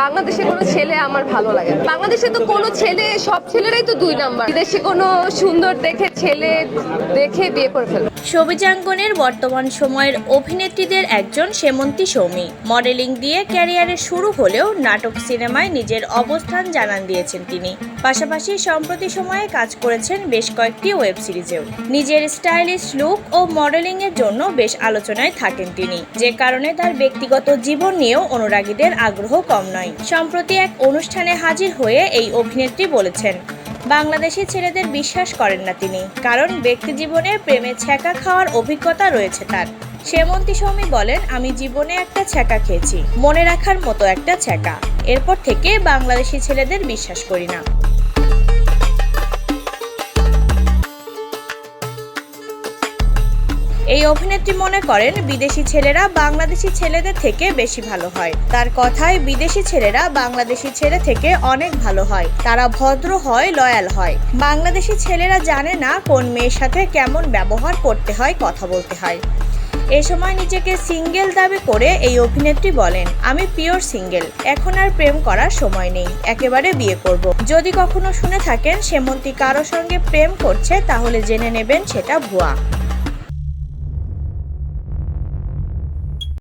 বাংলাদেশে কোনো ছেলে আমার ভালো লাগে বাংলাদেশে তো কোনো ছেলে, সব ছেলেরাই তো দুই নাম্বার। বিদেশে কোনো সুন্দর দেখে ছেলে দেখে বিয়ে করে ফেলে সবিজাঙ্গনের বর্তমান সময়ের অভিনেত্রীদের একজন সেমন্তী সৌমি। মডেলিং দিয়ে ক্যারিয়ারের শুরু হলেও নাটক সিনেমায় নিজের অবস্থান জানান দিয়েছেন তিনি। পাশাপাশি সম্প্রতি সময়ে কাজ করেছেন বেশ কয়েকটি ওয়েব সিরিজেও। নিজের স্টাইলিশ লুক ও মডেলিং এর জন্য বেশ আলোচনায় থাকেন তিনি। যে কারণে তার ব্যক্তিগত জীবন নিয়েও অনুরাগীদের আগ্রহ কম নয় সম্প্রতি এক অনুষ্ঠানে হাজির হয়ে এই অভিনেত্রী বলেছেন, বাংলাদেশি ছেলেদের বিশ্বাস করেন না তিনি, কারণ ব্যক্তি জীবনে প্রেমে ছ্যাঁকা খাওয়ার অভিজ্ঞতা রয়েছে তার। সেমন্তী সৌমি বলেন, আমি জীবনে একটা ছ্যাঁকা খেয়েছি, মনে রাখার মতো একটা ছ্যাঁকা। এরপর থেকে বাংলাদেশি ছেলেদের বিশ্বাস করি না। এই অভিনেত্রী মনে করেন বিদেশি ছেলেরা বাংলাদেশি ছেলেদের থেকে বেশি ভালো হয়। তার কথায় বিদেশি ছেলেরা বাংলাদেশি ছেলে থেকে অনেক ভালো হয়। তারা ভদ্র হয়, লয়াল হয়। বাংলাদেশি ছেলেরা জানে না কোন মেয়ের সাথে কেমন ব্যবহার করতে হয়, কথা বলতে হয়। এ সময় নিজেকে সিঙ্গেল দাবি করে এই অভিনেত্রী বলেন, আমি পিওর সিঙ্গেল। এখন আর প্রেম করার সময় নেই। একেবারে বিয়ে করব। যদি কখনো শুনে থাকেন, সেমন্তী কারও সঙ্গে প্রেম করছে, তাহলে জেনে নেবেন সেটা ভুয়া।